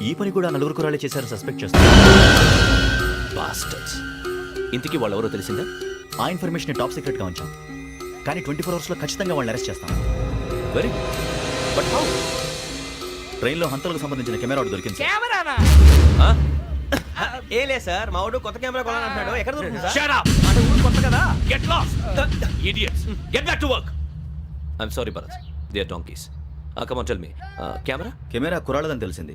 ఈ పని కూడా నలుగురు కురాలే చేశారు సస్పెక్ట్ చేస్తారు బాస్టర్స్ ఇంతకీ వాళ్ళెవరో తెలిసిందా ఆ ఇన్ఫర్మేషన్ టాప్ సీక్రెట్గా ఉంచాం కానీ ట్వంటీ ఫోర్ అవర్స్లో ఖచ్చితంగా వాళ్ళని అరెస్ట్ చేస్తాం వెరీ బట్ హౌ ట్రైన్లో హంతలకు సంబంధించిన కెమెరా ఒకటి దొరికింది సార్. కెమెరానా ఏ లే సార్ మా వాడు కొత్త కెమెరా కొనాలంటున్నాడు ఎక్కడ దొరుకుతుంది సార్ Shut up! అంటే ఊరు కొత్త కదా! Idiots! Get back to work! I'm sorry, Bharat. They are donkeys. Uh, come on, tell me. Uh, camera? Camera కురాలదని తెలిసింది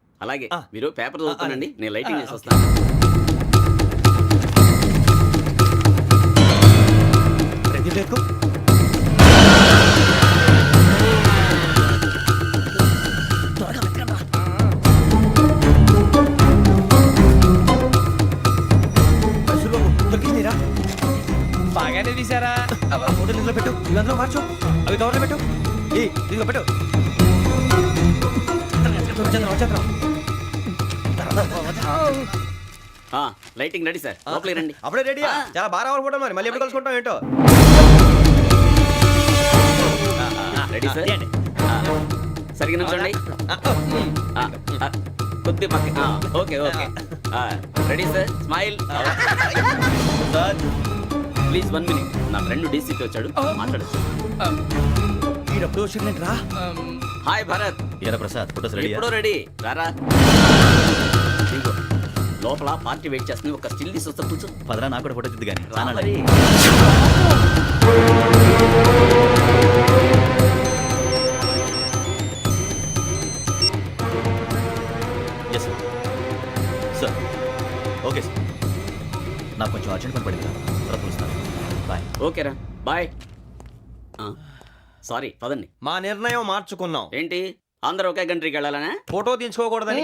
అలాగే. మీరు పేపర్ చదువుతానండి. నేను లైటింగ్ చేసి. వస్తాను బాగానే తీసారా ఫోటో ఇందులో పెట్టు ఇవి అందులో మార్చు అవి కవర్లో పెట్టు ఏ ఇదిగో పెట్టు వచ్చేద్దాం, వచ్చేద్దాం. ఆ, లైటింగ్ రెడీ సార్. లోపలికి రండి. అప్పుడే రెడీ. చాలా బాగా రావాలి మరి. మళ్ళీ ఎప్పుడు కలుసుకుంటాం ఏంటో? Ready sir? సరిగ్గా ఆ, కొద్ది పక్క ఆ, ఓకే ఓకే. ఆ, ready sir? Smile. Sir please one minute. నా ఫ్రెండ్ డీసీకి వచ్చాడు. మాట్లాడచ్చు. ఈడప్పుడు వచ్చిందంటే రా. హాయ్ భరత్. ఏరా ప్రసాద్ ఫోటోస్ రెడీ ఎప్పుడో రెడీ. రారా. లోపల పార్టీ వెయిట్ చేస్తుంది. ఒక స్టిల్ తీసి వస్తా కూర్చో. పదరా నాకు కూడా ఫోటో చూద్దు కానీ. రా మరి. Yes sir sir okay sir నాకు కొంచెం అర్జెంట్ పని పడింది తర్వాత పిలుస్తాను. బాయ్ ఓకేరా బాయ్ సారీ పదండి. మా నిర్ణయం మార్చుకున్నాం. ఏంటి? అందరూ ఒకే కంట్రీకి వెళ్ళాలనా? ఫోటో తీసుకోకూడదని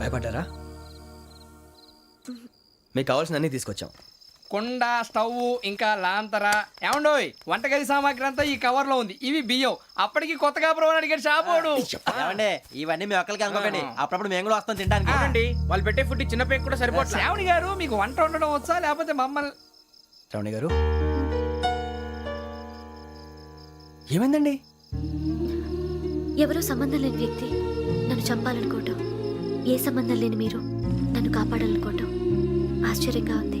భయపడ్డారా? మీకు కావాల్సిన అన్నీ తీసుకొచ్చాం. కుండ స్టవ్ ఇంకా లాంతర. ఏమండోయ్ వంటగది సామాగ్రి అంతా ఈ కవర్లో ఉంది. ఇవి బియ్యం. అప్పటికి కొత్తగా బ్రో అని అడిగాడు షాపోడు ఏమండి ఇవన్నీ మీ ఒక్కరికి అనుకోకండి. అప్పుడప్పుడు మేము కూడా వస్తాం తినడానికి. అవునండి. వాళ్ళు పెట్టే ఫుడ్ చిన్న పేక్ కూడా సరిపోట్లా శ్రావణి గారు మీకు వంట వండడం వచ్చా? లేకపోతే మమ్మల్ని శ్రావణి గారు? ఏమైందండి? ఎవరో సంబంధం లేని వ్యక్తి నన్ను చంపాలనుకోవటం. ఏ సంబంధం లేని మీరు నన్ను కాపాడాలనుకోవటం. ఆశ్చర్యంగా ఉంది.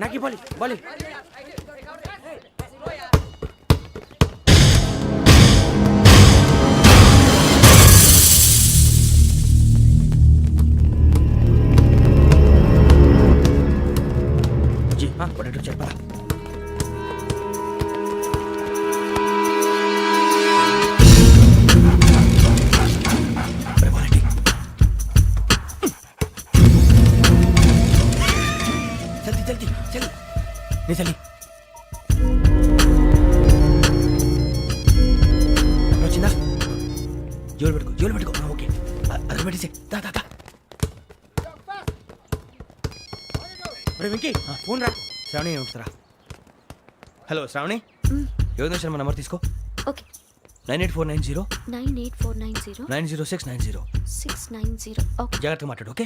నాకు ఇవ్వాలి బాలి जल्दी चल ले चली వచ్చిందా జోలు పెట్టుకో జోలు పెట్టుకో. ఓకే. అది పెట్టేసి దా దా దా. వెంకీ. ఫోన్ రా. శ్రావణి ఉంటుందిరా హలో శ్రావణి? యోగేష్ శర్మ నంబర్ తీసుకో. Okay. Nine eight four nine zero. Nine eight four nine zero. Nine zero six nine zero. Six nine zero. Okay. జాగ్రత్తగా మాట్లాడు ఓకే?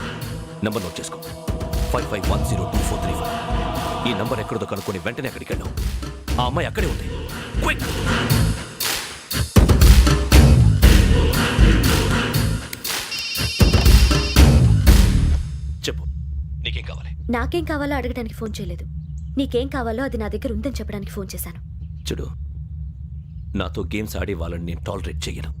నెంబర్ నోట్ చేసుకో. Five five one zero two four three five. ఈ number ఎక్కడో కనుక్కొని వెంటనే అక్కడికి వెళ్ళాం. ఆ అమ్మాయి అక్కడే ఉంది. క్విక్! చెప్పు. నీకేం కావాలి? నాకేం కావాలో అడగడానికి ఫోన్ చేయలేదు. నీకేం కావాలో అది నా దగ్గర ఉందని చెప్పడానికి ఫోన్ చేశాను. చూడు నాతో గేమ్స్ ఆడే వాళ్ళని నేను టాలరేట్ చేయను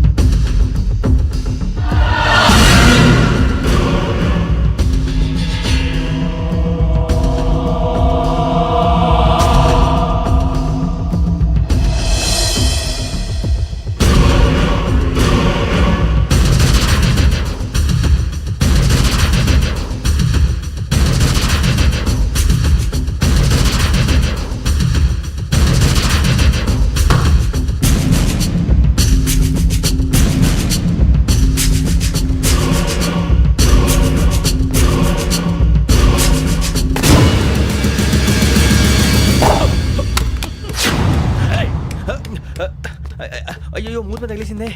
వచ్చింది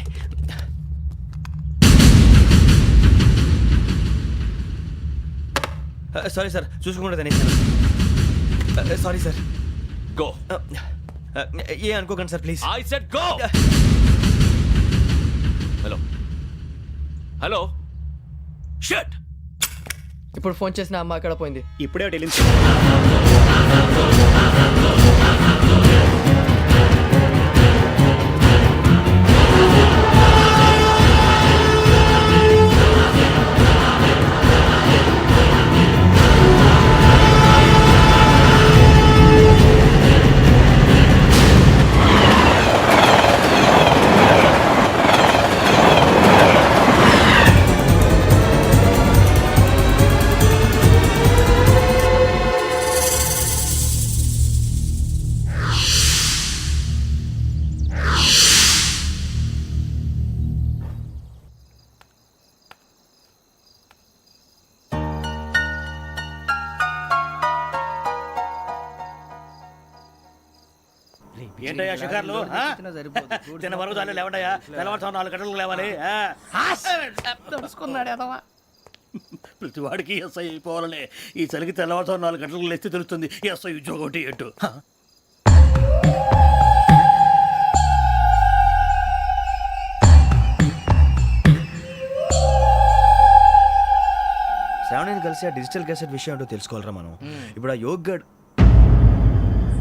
సారీ సార్ చూసుకుంటుంది అనేసాను సారీ సార్ గో ఏ అనుకోకండి sir please I said go hello hello shut ఇప్పుడు ఫోన్ చేసిన అమ్మ అక్కడ పోయింది. ఇప్పుడే వెళ్ళింది ఏంటయ్యా షికార్లు? తిన వరకు చాలు లేవండయా తెల్లవారు నాలుగు గంటలకు లేవాలి. తెలుసుకున్నాడు ఎదవా. ప్రతివాడికి ఎస్ఐ అయిపోవాలని. ఈ చలికి తెల్లవారు నాలుగు గంటలకు లేస్తే తెలుస్తుంది ఎస్ఐ ఉద్యోగం ఒకటి ఎటు శ్రావణిని కలిసి ఆ డిజిటల్ క్యాసెట్ విషయం ఏంటో తెలుసుకోవాలరా మనం. ఇప్పుడు ఆ యోగ్గడ్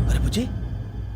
అరే బుజ్జి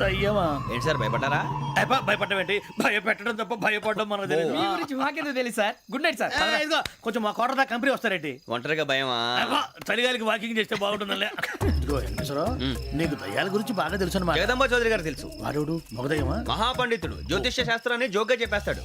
దయ్యమా? ఏంటి సార్ భయపడ్డారా? అబ్బా, భయపడడం ఏంటి? భయపెట్టడం తప్ప భయపడడం మనకు తెలియదు మీ గురించి మాకేదో తెలుసు సార్. Good night sir. ఇదిగో కొంచెం మా కోట దాకా కంపెనీ వస్తారేంటి? ఒంటరిగా భయమా? అబ్బా, చలిగాలికి వాకింగ్ చేస్తే బాగుంటుందిలే. ఇదిగో వెంకటేశ్వరరావు నీకు దయ్యాల గురించి బాగా తెలుసు అనమాట జగదంబ చౌదరి గారు తెలుసు. వాడు మగదయ్యమా? మహాపండితుడు జ్యోతిష్య శాస్త్రాన్ని జోగ్గా చెప్పేస్తాడు.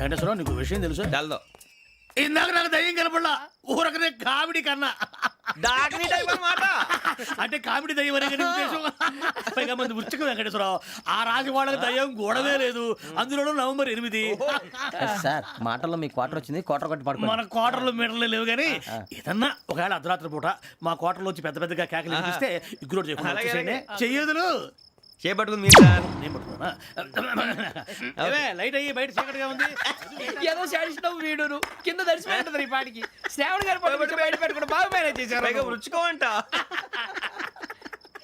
వెంకటేశ్వరరావు నీకు విషయం తెలుసు? డల్దో ఇందాక నాకు దయ్యం కనపడలా. ఊరకనే కామెడీ కన్నా. డాకిని టైప్ అన్నమాట అంటే కామెడీ దయ్యం అనే కదా ఉద్దేశం పైగా మంది ఉచ్చక వెంకటేశ్వరరావు. ఆ రాజు వాళ్ళకి దయ్యం గొడవే లేదు. అందులోనూ నవంబర్ ఎనిమిది. సార్ మాటల్లో మీ క్వార్టర్ వచ్చింది. క్వార్టర్ కొట్టి పడుకో మన కోటర్లు మీటర్లు లేవు కానీ ఏదన్నా ఒకవేళ అర్ధరాత్రి పూట మా కోటర్లో వచ్చి పెద్ద పెద్దగా కేకలు వినిపిస్తే ఇగ్గురు చేయకుండా. చెయ్యదులు. చేపట్టుకుంది మీరు సార్. నేను పట్టుకున్నా ఏవే, లైట్ అయ్యి బయట చీకటిగా ఉంది. ఏదో శాడిస్తావు వీడును. కింద దర్శనం ఈ పాటికి. శ్రావణ్ గారు బయట పెట్టుకుంటే బాగా మేనేజ్ పైగా చేశారు రుచుకోవంట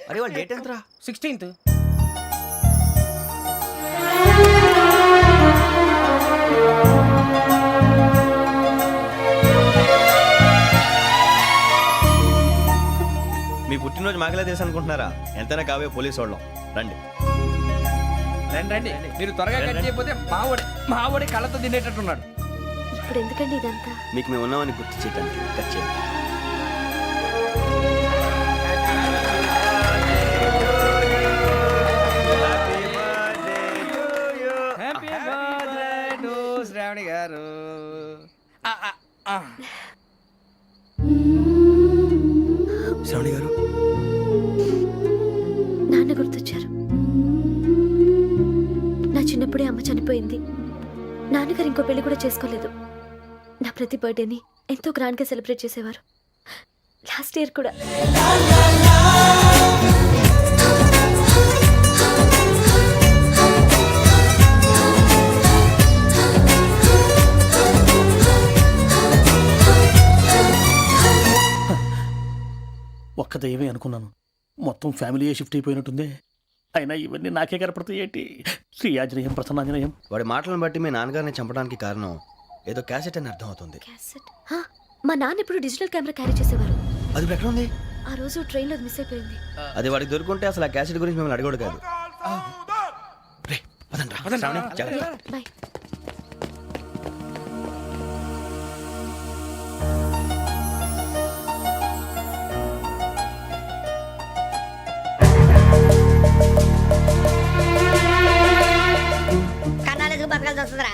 అరే వాళ్ళు డేట్ ఎంతరా? సిక్స్టీన్త్. మీ పుట్టినరోజు మాకలే తెలుసు అనుకుంటున్నారా? ఎంతైనా కావే పోలీసు వాళ్ళం. రండి. రండి రండి. మీరు త్వరగా కట్ చేయకపోతే మావడి మావడి కళ్ళతో తినేటట్టున్నాడు. ఇప్పుడు ఎందుకండి ఇదంతా? మీకు మేము ఉన్నామని గుర్తు చేయడానికి కట్ చేయండి. హ్యాపీ బర్త్డే టు శ్రావణి గారు. ఆ, ఆ, ఆ. శ్రవణి గారు అయిపోయింది. నాన్నగారు ఇంకో పెళ్ళి కూడా చేసుకోలేదు. నా ప్రతి బర్త్డేని ఎంతో గ్రాండ్గా సెలబ్రేట్ చేసేవారు. లాస్ట్ ఇయర్ కూడా. ఒక్క దయ్యమే అనుకున్నాను. మొత్తం ఫ్యామిలీ షిఫ్ట్ అయిపోయినట్టుందే. అయినా ఇవన్నీ నాకే కనపడతాయి ఏంటి? శ్రీ ఆంజనేయం ప్రసన్నాంజనేయం. వాడి మాటలను బట్టి మీ నాన్నగారిని చంపడానికి కారణం ఏదో క్యాసెట్ అని అర్థం అవుతుంది క్యాసెట్? హా, మా నాన్న ఎప్పుడు డిజిటల్ కెమెరా క్యారీ చేసేవారు. అది ఇప్పుడు ఎక్కడ ఉంది ఆ రోజు ట్రైన్లో మిస్ అయిపోయింది. అది వాడికి దొరుకుంటే అసలు ఆ క్యాసెట్ గురించి మిమ్మల్ని అడగడు కాదు. రే, పదండ్రా. శ్రావణి, జాగ్రత్త. బాయ్. బతకాల్సి వస్తుందిరా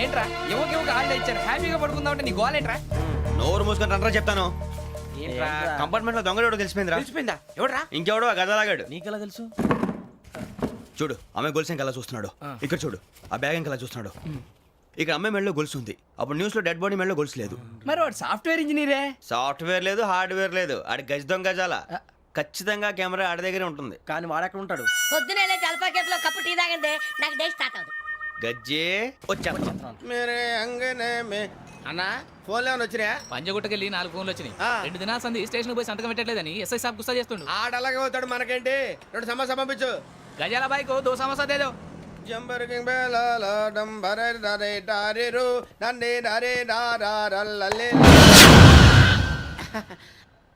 ఏంట్రా? యువక యువక హాలిడే ఇచ్చారు? హ్యాపీగా పడుకుందామంటే నీ గోల్ ఏంట్రా? నోరు మూసుకొని రండ్రా చెప్తాను. ఏంట్రా? కంపార్ట్మెంట్లో దొంగడు తెలిసిపోయిందిరా. తెలిసిపోయిందా? ఎవడ్రా? ఇంకెవడో ఆ గదలాగాడు నీకెలా తెలుసు? చూడు ఆమె గొలుసు ఇంకలా చూస్తున్నాడు. ఇక్కడ చూడు ఆ బ్యాగ్ ఇంకలా చూస్తున్నాడు. ఇక్కడ అమ్మాయి మెడలో గొలుసు ఉంది. అప్పుడు న్యూస్లో డెడ్ బాడీ మెడలో గొలుసు లేదు. మరి వాడు సాఫ్ట్వేర్ ఇంజనీరే సాఫ్ట్వేర్ లేదు హార్డ్వేర్ లేదు. ఆడి గజ దొంగ గజాల. ఖచ్చితంగా కెమెరా ఆడి దగ్గరే ఉంటుంది. కానీ వాడెక్కడ ఉంటాడు? పొద్దునే కేఫ్లో కప్పు టీ తాగిందే నాకు డే స్టార్ట్ అవుతుంది. గజ్జే వచ్చా మేరే అంగనే మే. అన్నా? ఫోన్లో ఏమైనా వచ్చినాయా? పంజగుట్టకెళ్ళి నాలుగు ఫోన్లు వచ్చినాయి. రెండు దినాల సంది స్టేషన్ పోయి సంతకం పెట్టలేదని ఎస్ఐ సాబ్ గుస్తా చేస్తుండు. ఆడలాగే పోతాడు మనకేంటి? రెండు సమస్య పంపించు. గజాల బైక్ దో సమస్య దేదో జంబరకింగ్ బేలాల డంబరే డరే డారిరు నన్నే డరే డారల్లలే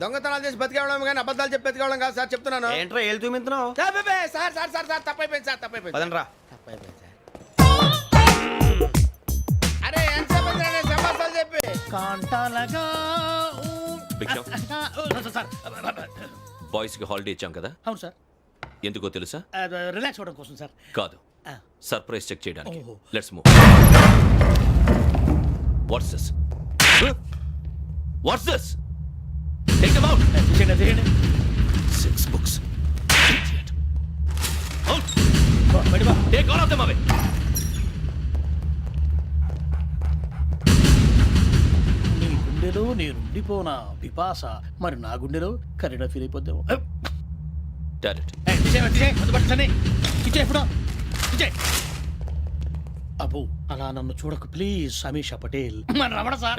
దొంగతనాలు చేసి బతికేవడం కానీ అబద్ధాలు చెప్పి బతికేవడం కాదు సార్ చెప్తున్నాను. ఏంట్రా ఏళ్ళు చూపించినావు సార్, సార్ సార్ సార్ తప్పైపోయింది సార్ తప్పైపోయింది పదండ్రా. తప్పైపోయింది సార్. అరే ఎంత చెప్పి? సమాసాలు చెప్పి కాంటాలగా సార్ బాయ్స్కి హాలిడే ఇచ్చాం కదా? అవును సార్. ఎందుకో తెలుసా? రిలాక్స్ అవ్వడం కోసం సార్. కాదు. సర్ప్రైజ్ చెక్ చేయడానికి. Let's move what's this what's this take out six books out బయట బా. Take all of them away నీ గుండెలో నేనుండిపోనా పిపాస? మరి నా గుండెలో కరీడా ఫీల్ అయిపోద్దాము. అబ్బో అలా నన్ను చూడకు ప్లీజ్ సమీషా పటేల్. మన రమణ సార్.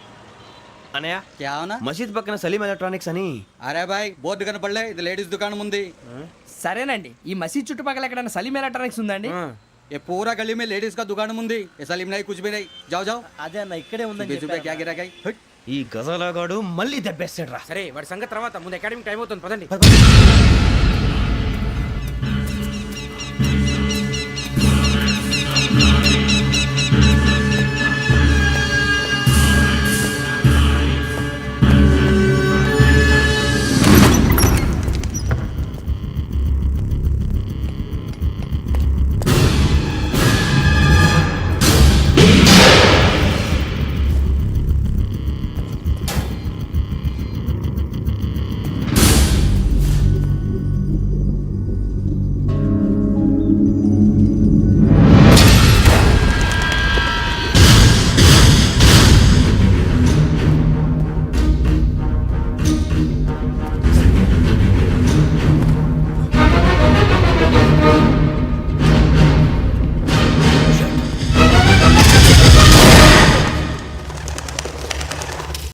అనయ్య क्या होना మసీద్ పక్కన సలీం ఎలక్ట్రానిక్స్ అని अरे भाई बोर्ड कनपड़ले ఇది లేడీస్ దుకాణం ఉంది సరేనండి ఈ మసీద్ చుట్టుపక్కల ఎక్కడైనా సలీం ఎలక్ట్రానిక్స్ ఉందండి ఆ. ये पूरा गली में लेडीज का दुकान ఉంది ये सलीम नहीं कुछ भी नहीं जाओ जाओ అదే అన్న ఇక్కడే ఉందని बीस रुपए क्या गिरा गई ఈ గజాలగాడు మళ్ళీ దెబ్బేస్తాడు రా సరే వాడి సంగతి తర్వాత ముందు అకాడమిక్ టైం అవుతుంది పదండి